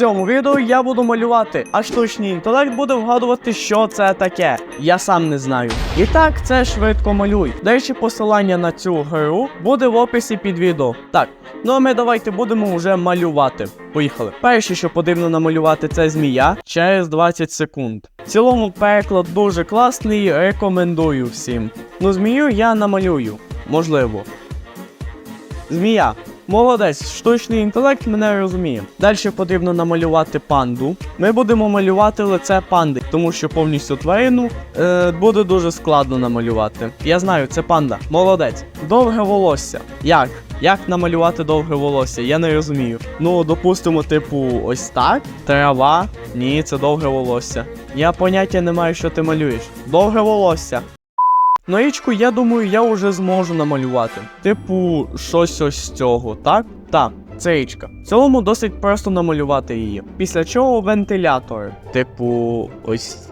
цьому відео я буду малювати, а штучний інтелект буде вгадувати, що це таке. Я сам не знаю. І так, це швидко малюй. Речі, посилання на цю гру буде в описі під відео. Так, ну а ми давайте будемо вже малювати. Поїхали. Перше, що потрібно намалювати, це змія через 20 секунд. В цілому переклад дуже класний, рекомендую всім. Ну, змію я намалюю. Можливо. Змія. Молодець, штучний інтелект мене розуміє. Далі потрібно намалювати панду. Ми будемо малювати лице панди, тому що повністю тварину е, буде дуже складно намалювати. Я знаю, це панда. Молодець. Довге волосся. Як? Як намалювати довге волосся? Я не розумію. Ну, допустимо, типу, ось так. Трава. Ні, це довге волосся. Я поняття не маю, що ти малюєш. Довге волосся. Ноїчку, я думаю, я вже зможу намалювати. Типу, щось ось з цього, так? Так, це річка. В цілому досить просто намалювати її. Після чого вентилятори. Типу, ось.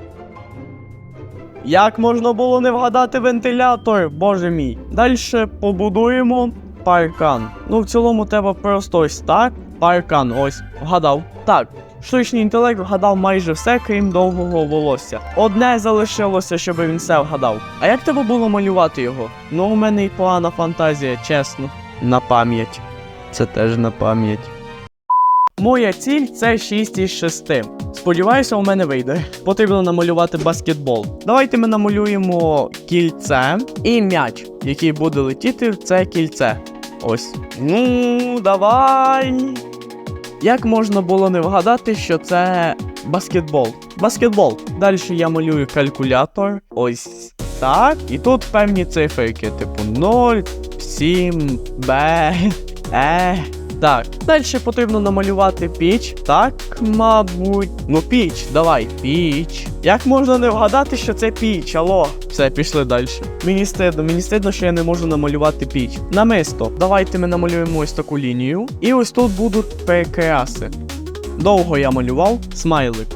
Як можна було не вгадати вентилятор? Боже мій. Далі побудуємо паркан. Ну, в цілому треба просто ось так. Паркан, ось, вгадав. Так, Штучний інтелект вгадав майже все, крім довгого волосся. Одне залишилося, щоб він все вгадав. А як тебе було малювати його? Ну, у мене й погана фантазія, чесно. На пам'ять. Це теж на пам'ять. Моя ціль це 6 із 6. Сподіваюся, у мене вийде. Потрібно намалювати баскетбол. Давайте ми намалюємо кільце і м'яч, який буде летіти в це кільце. Ось. Ну, давай. Як можна було не вгадати, що це баскетбол? Баскетбол. Далі я малюю калькулятор. Ось так. І тут певні циферки, типу 0, 7, Б, Е. Так. Далі потрібно намалювати піч. Так, мабуть. Ну, піч, давай, піч. Як можна не вгадати, що це піч? Алло. Все, пішли далі. Мені стидно, мені стидно, що я не можу намалювати піч. Намисто. Давайте ми намалюємо ось таку лінію. І ось тут будуть прикраси. Довго я малював смайлик.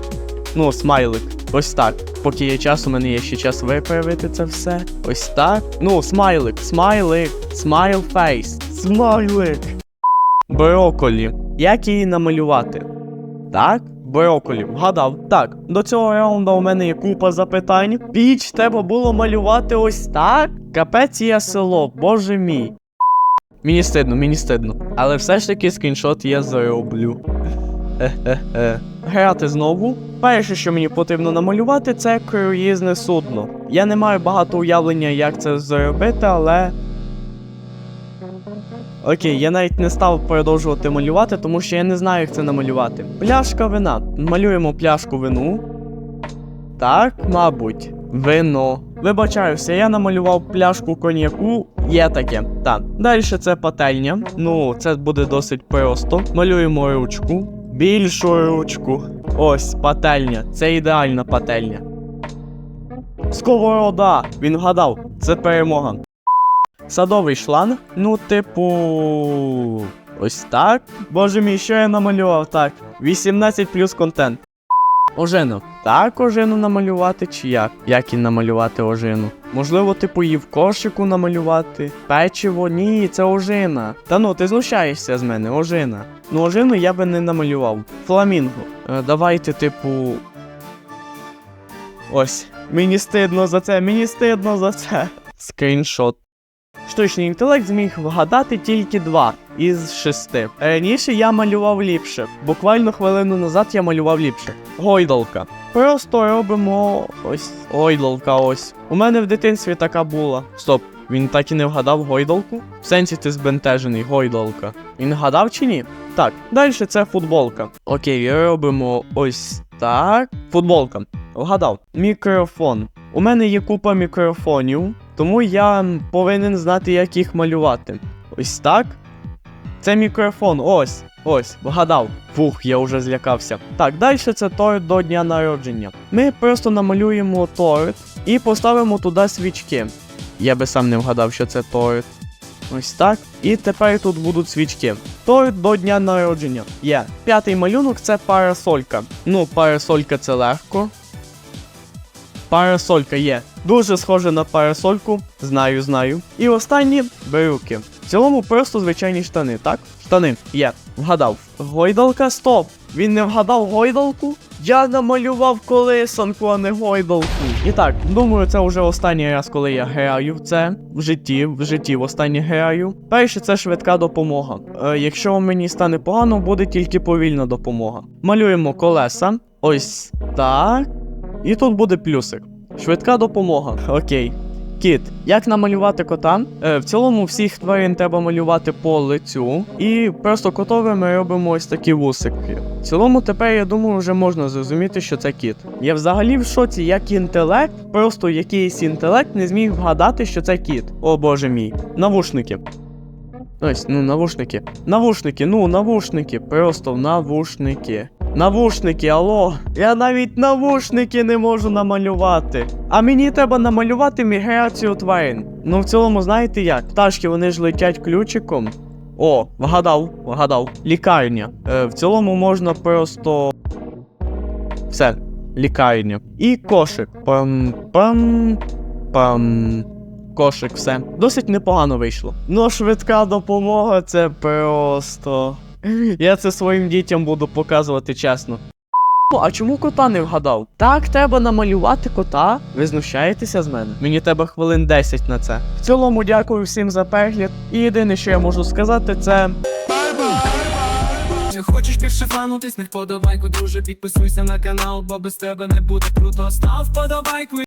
Ну, смайлик. Ось так. Поки є час, у мене є ще час виправити це все. Ось так. Ну, смайлик, смайлик, смайл фейс. Смайлик. Броколі. Як її намалювати? Так, броколі, вгадав. Так, до цього раунду у мене є купа запитань. Піч треба було малювати ось так. Капець я село, боже мій. Мені стидно, мені стидно. Але все ж таки скріншот я зроблю. Хе-хе-хе. Грати знову. Перше, що мені потрібно намалювати, це круїзне судно. Я не маю багато уявлення, як це зробити, але. Окей, я навіть не став продовжувати малювати, тому що я не знаю, як це намалювати. Пляшка вина. Малюємо пляшку вину. Так, мабуть, вино. Вибачаюся, я намалював пляшку коньяку. Є таке. Так. Далі це пательня. Ну, це буде досить просто. Малюємо ручку. Більшу ручку. Ось, пательня. Це ідеальна пательня. Сковорода! Він вгадав. Це перемога. Садовий шланг. Ну, типу. Ось так. Боже мій, що я намалював так. 18 плюс контент. Ожину. Так, ожину намалювати чи як? Як і намалювати ожину? Можливо, типу її в кошику намалювати. Печиво, ні, це ожина. Та ну, ти знущаєшся з мене, ожина. Ну, ожину я би не намалював. Фламінго. Е, давайте, типу. Ось. Мені стидно за це, мені стидно за це. Скріншот. Штучний інтелект зміг вгадати тільки два із шести. Раніше я малював ліпше. Буквально хвилину назад я малював ліпше. Гойдалка. Просто робимо ось гойдалка ось. У мене в дитинстві така була. Стоп, він так і не вгадав гойдалку? В сенсі ти збентежений, гойдалка. Він вгадав чи ні? Так, далі це футболка. Окей, робимо ось так. Футболка. Вгадав. Мікрофон. У мене є купа мікрофонів, тому я повинен знати, як їх малювати. Ось так. Це мікрофон, ось, ось, вгадав. Фух, я вже злякався. Так, далі це торт до дня народження. Ми просто намалюємо торт і поставимо туди свічки. Я би сам не вгадав, що це торт. Ось так. І тепер тут будуть свічки. Торт до дня народження. Є. П'ятий малюнок це парасолька. Ну, парасолька це легко. Парасолька є. Дуже схоже на парасольку, знаю, знаю. І останні брюки. В цілому просто звичайні штани, так? Штани є. Вгадав. Гойдалка, стоп. Він не вгадав гойдалку? Я намалював колесанку, а не гойдалку. І так, думаю, це вже останній раз, коли я граю в це в житті, в житті в останнє граю. Перше, це швидка допомога. Е, якщо мені стане погано, буде тільки повільна допомога. Малюємо колеса. Ось так. І тут буде плюсик. Швидка допомога. Окей. Кіт, як намалювати кота? Е, в цілому всіх тварин треба малювати по лицю. І просто котове ми робимо ось такі вусики. В цілому тепер я думаю, вже можна зрозуміти, що це кіт. Я взагалі в шоці, як інтелект, просто якийсь інтелект не зміг вгадати, що це кіт. О боже мій. Навушники. Ось, ну, навушники. Навушники, ну, навушники, просто навушники. Навушники, алло. Я навіть навушники не можу намалювати. А мені треба намалювати міграцію тварин. Ну, в цілому, знаєте як? Пташки вони ж летять ключиком. О, вгадав, вгадав. Лікарня. Е, в цілому можна просто. Все, лікарня. І кошик. Пам пам пам. Кошик, все. Досить непогано вийшло. Ну, швидка допомога це просто. Я це своїм дітям буду показувати чесно. А чому кота не вгадав? Так треба намалювати кота. Ви знущаєтеся з мене? Мені треба хвилин 10 на це. В цілому дякую всім за перегляд. І єдине, що я можу сказати, це. Хочеш більше фану, тисни вподобайку, друже, підписуйся на канал, бо без тебе не буде круто. Став вподобайку